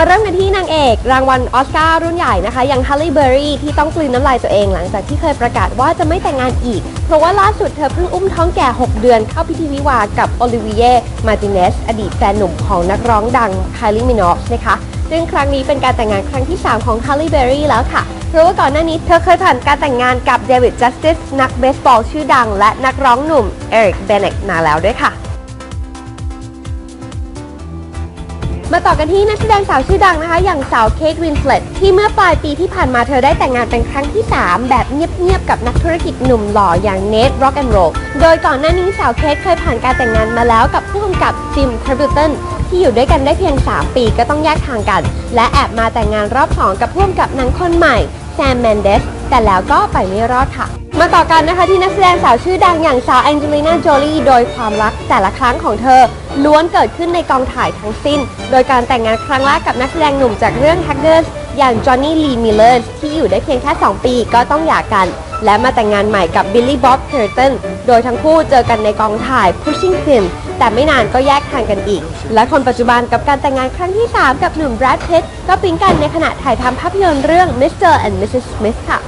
มาเริ่มกันที่นางเอก รางวัลออสการ์รุ่นใหญ่นะคะ อย่างฮัลลีเบอรี่ที่ต้องกลืนน้ำลายตัวเองหลังจากที่เคยประกาศว่าจะไม่แต่งงานอีก เพราะว่าล่าสุดเธอเพิ่งอุ้มท้องแก่ 6 เดือนเข้าพิธีวิวากับโอลิเวียมาติเนสอดีตแฟนหนุ่มของนักร้องดังคา i ิมินอฟนะคะซึ่งครั้งนี้เป็นการแต่งงานครั้งที่ 3 ของฮัลลีเบอรี่แล้วค่ะ เพราะว่าก่อนหน้านี้เธอเคยผ่านการแต่งงานกับเดวิดจัสติสนักเบสบอลชื่อดัง และนักร้องหนุ่มเอริกเบเนกมาแล้วด้วยค่ะ มาต่อกันที่นักแสดงสาวชื่อดังนะคะ อย่างสาวเคทวินสเลตที่เมื่อปลายปีที่ผ่านมาเธอได้แต่งงานเป็นครั้งที่ 3 แบบเงียบๆ กับนักธุรกิจหนุ่มหล่ออย่างเนทร็อกแอนด์โรลโดยก่อนหน้านี้สาวเคทเคยผ่านการแต่งงานมาแล้วกับผู้กำกับจิมทริบิลตันที่อยู่ด้วยกันได้เพียง 3 ปีก็ต้องแยกทางกัน และแอบมาแต่งงานรอบ 2 กับผู้กำกับหนังคนใหม่แซมแมนเดสแต่แล้วก็ไปไม่รอดค่ะ มาต่อกันนะคะที่นักแสดงสาวชื่อดังอย่างสาวแองเจลิน่าโจลีโดยความรักแต่ละครั้งของเธอ ล้วนเกิดขึ้นในกองถ่ายทั้งสิ้น โดยการแต่งงานครั้งแรกกับนักแสดงหนุ่มจากเรื่อง Hackers อย่างจอห์นนี่ลีมิลเลอร์ที่อยู่ได้เพียงแค่ 2 ปีก็ต้องหย่ากัน และมาแต่งงานใหม่กับบิลลี่บ๊อบเคอร์ตันโดยทั้งคู่เจอกันในกองถ่าย Pushing Film แต่ไม่นานก็แยกทางกันอีก และคนปัจจุบันกับการแต่งงานครั้งที่ 3 กับหนุ่มแบรดพิตต์ก็ปิ๊งกันในขณะถ่ายทำภาพยนตร์เรื่อง Mr. and Mrs. Smith ค่ะ